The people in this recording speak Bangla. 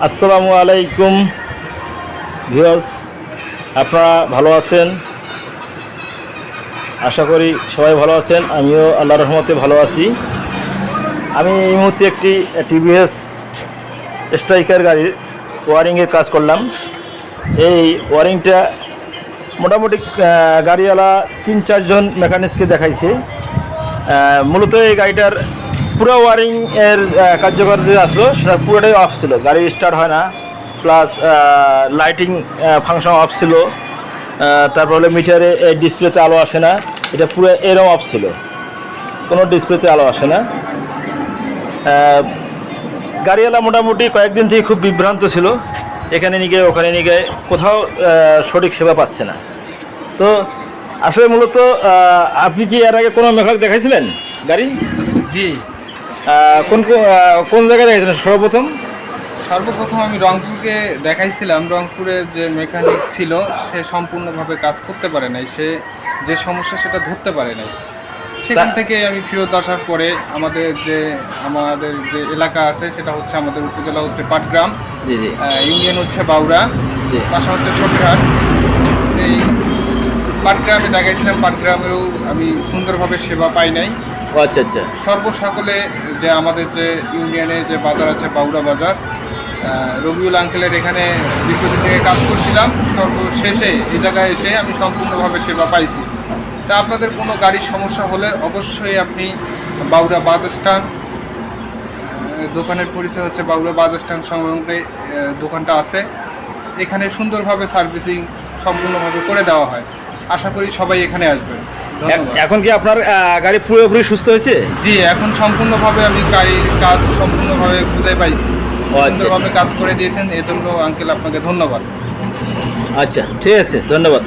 আসসালামু আলাইকুম, ভিউয়ার্স, আপনারা ভালো আছেন? আশা করি সবাই ভালো আছেন, আমিও আল্লাহ রহমতে ভালো আছি। আমি এই মুহূর্তে একটি টিভিএস স্ট্রাইকার গাড়ির ওয়ারিংয়ের কাজ করলাম। এই ওয়ারিংটা মোটামুটি গাড়িওয়ালা তিন চারজন মেকানিক্সকে দেখাইছে। মূলত এই গাড়িটার পুরো ওয়ারিং এর কার্যকর যে আসলো, সেটা পুরোটাই অফ ছিল। গাড়ি স্টার্ট হয় না। প্লাস লাইটিং ফাংশন অফ ছিল। তারপর হলো মিটারে ডিসপ্লেতে আলো আসে না। এটা পুরো এরম অফ ছিল। কোনো ডিসপ্লেতে আলো আসে না। গাড়িওয়ালা মোটামুটি কয়েকদিন থেকে খুব বিভ্রান্ত ছিল। এখানে নিয়ে গিয়ে, ওখানে নিয়ে গিয়ে কোথাও সঠিক সেবা পাচ্ছে না। তো আসলে মূলত আপনি কি এর আগে কোনো মেকানিক দেখাইছিলেন? গাড়ি? জি। কোন কোন- জায়গায় দেখাইছিলেন সর্বপ্রথম? সর্বপ্রথম আমি রংপুরকে দেখাইছিলাম। রংপুরের যে মেকানিক ছিল সে সম্পূর্ণভাবে কাজ করতে পারে নাই। সে যে সমস্যা সেটা ধরতে পারে নাই। সেখান থেকে আমি ফেরত আসার পরে আমাদের যে আমাদের যে এলাকা আছে সেটা হচ্ছে আমাদের উপজেলা হচ্ছে পাটগ্রাম ইউনিয়ন হচ্ছে বাউরা। পাশা হচ্ছে সরকার এই পাটগ্রামে দেখাইছিলাম পাটগ্রামেও আমি সুন্দরভাবে সেবা পাই নাই। আচ্ছা আচ্ছা। সর্বসকলে যে আমাদের যে ইউনিয়নে যে বাজার আছে বাউরা বাজার রবিউল আঙ্কেলের এখানে দীর্ঘদিন থেকে কাজ করছিলাম। সর্বশেষে এই জায়গায় এসে আমি সম্পূর্ণভাবে সেবা পাইছি। তা আপনাদের কোনো গাড়ির সমস্যা হলে অবশ্যই আপনি বাউরা বাস স্ট্যান্ড দোকানের পরিচয় হচ্ছে বাউরা বাস স্ট্যান্ড সংলগ্নে দোকানটা আছে। এখানে সুন্দরভাবে সার্ভিসিং সম্পূর্ণভাবে করে দেওয়া হয়। আশা করি সবাই এখানে আসবেন। এখন কি আপনার গাড়ি পুরোপুরি সুস্থ হয়েছে? জি এখন সম্পূর্ণভাবে আমি গাড়ির কাজ সম্পূর্ণভাবে খুঁজে পাইছি। আচ্ছা। সুন্দরভাবে কাজ করে দিয়েছেন এজন্য আঙ্কেল আপনাকে ধন্যবাদ। আচ্ছা ঠিক আছে ধন্যবাদ।